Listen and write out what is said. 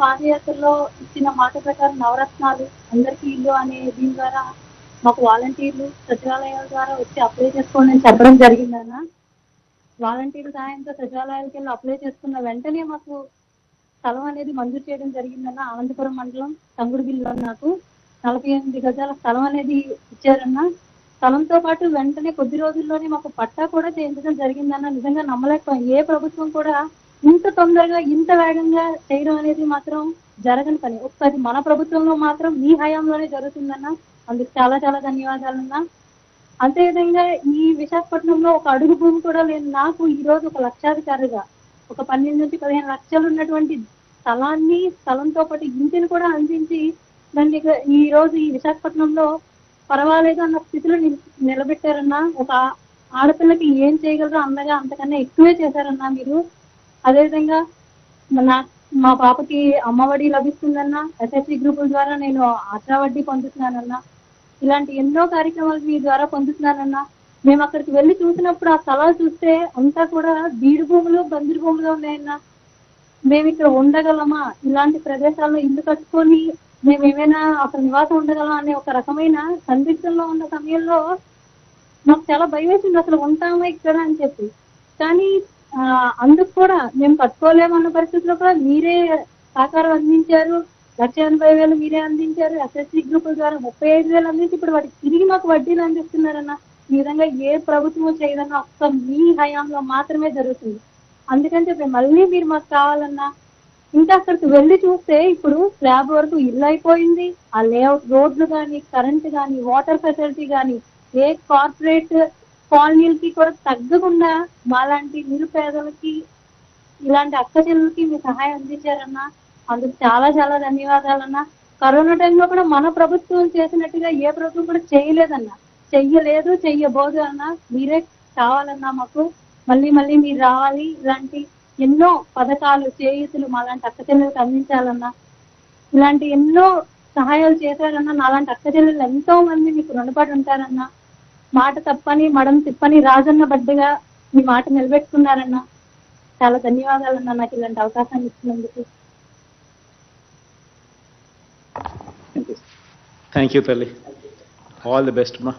పాదయాత్రలో ఇచ్చిన మాట ప్రకారం నవరత్నాలు అందరికీ ఇల్లు అనే దీని ద్వారా మాకు వాలంటీర్లు సచివాలయాల ద్వారా వచ్చి అప్లై చేసుకోండి అని చెప్పడం జరిగిందన్న వాలంటీర్ సహాయంతో సచివాలయాలకు వెళ్ళి అప్లై చేసుకున్న వెంటనే మాకు స్థలం అనేది మంజూరు చేయడం జరిగిందన్న అనంతపురం మండలం తంగుడుగిల్లో నాకు నలభై ఎనిమిది గజాల స్థలం అనేది ఇచ్చారన్న. స్థలంతో పాటు వెంటనే కొద్ది రోజుల్లోనే మాకు పట్టా కూడా చేయించడం జరిగిందన్న నిజంగా నమ్మలేకపోయాం. ఏ ప్రభుత్వం కూడా ఇంత తొందరగా ఇంత వేగంగా చేయడం అనేది మాత్రం జరగని పని. ఒకసారి మన ప్రభుత్వంలో మాత్రం మీ హయాంలోనే జరుగుతుందన్న అందుకు చాలా చాలా ధన్యవాదాలన్నా. అంతేవిధంగా ఈ విశాఖపట్నంలో ఒక అడుగు భూమి కూడా లేని నాకు ఈ రోజు ఒక లక్షాధికారిగా ఒక పన్నెండు నుంచి పదిహేను లక్షలు ఉన్నటువంటి స్థలాన్ని స్థలంతో పాటు ఇంటిని కూడా అందించి దాన్ని ఈ రోజు ఈ విశాఖపట్నంలో పర్వాలేదు అన్న స్థితిలో నిలబెట్టారన్నా ఒక ఆడపిల్లకి ఏం చేయగలరో అందగా అంతకన్నా ఎక్కువే చేశారన్నా మీరు అదేవిధంగా నా మా పాపకి అమ్మఒడి లభిస్తుందన్న ఎస్ఎస్సి గ్రూపుల ద్వారా నేను ఆశా వడ్డీ పొందుతున్నానన్నా ఇలాంటి ఎన్నో కార్యక్రమాలు మీ ద్వారా పొందుతున్నానన్నా మేము అక్కడికి వెళ్ళి చూసినప్పుడు ఆ స్థలాలు చూస్తే అంతా కూడా బీడు భూములు బందిరు భూములు ఉన్నాయన్నా. మేము ఇక్కడ ఉండగలమా? ఇలాంటి ప్రదేశాల్లో ఇల్లు కట్టుకొని మేము ఏమైనా అక్కడ నివాసం ఉండగలమా అనే ఒక రకమైన సందిగ్ధంలో ఉన్న సమయంలో మాకు చాలా భయం వేసింది అసలు ఉంటామా ఇక్కడ అని చెప్పి. కానీ అందుకు కూడా మేము కట్టుకోలేమన్న పరిస్థితిలో కూడా మీరే సహకారం అందించారు. లక్ష ఎనభై వేలు మీరే అందించారు. ఎస్ఎస్సి గ్రూపుల ద్వారా ముప్పై ఐదు వేలు అందించి ఇప్పుడు వాటికి తిరిగి మాకు వడ్డీలు అందిస్తున్నారన్న ఈ విధంగా ఏ ప్రభుత్వం చేయదన్న ఒక్క మీ హయాంలో మాత్రమే జరుగుతుంది. అందుకని చెప్పి మళ్ళీ మీరు మాకు కావాలన్నా ఇంకా అక్కడికి వెళ్ళి చూస్తే ఇప్పుడు స్లాబ్ వరకు ఇల్లు అయిపోయింది. ఆ లేఅవుట్ రోడ్లు కానీ కరెంట్ కానీ వాటర్ ఫెసిలిటీ కానీ ఏ కార్పొరేట్ కాలనీలకి కూడా తగ్గకుండా మాలాంటి నిరుపేదలకి ఇలాంటి అక్క చెల్లెలకి మీ సహాయం అందించారన్నా అందుకు చాలా చాలా ధన్యవాదాలన్నా. కరోనా టైంలో కూడా మన ప్రభుత్వం చేసినట్టుగా ఏ ప్రభుత్వం కూడా చేయలేదన్నా. చెయ్యలేదు చెయ్యబోదు అన్న. మీరే కావాలన్నా మాకు. మళ్ళీ మళ్ళీ మీరు రావాలి. ఇలాంటి ఎన్నో పథకాలు చేయుతులు మాలాంటి అక్క చెల్లెలకు అందించాలన్నా. ఇలాంటి ఎన్నో సహాయాలు చేశారన్నా నాలాంటి అక్క చెల్లెలు ఎంతో మంది మీకు రుణపడి ఉంటారన్నా. మాట తప్పని మడం తిప్పని రాజన్న బడ్డగా మీ మాట నిలబెట్టుకున్నారన్నా. చాలా ధన్యవాదాలన్నా నాకు ఇలాంటి అవకాశాన్ని ఇచ్చినందుకు. థ్యాంక్ యూ తల్లి ఆల్ ది బెస్ట్ మా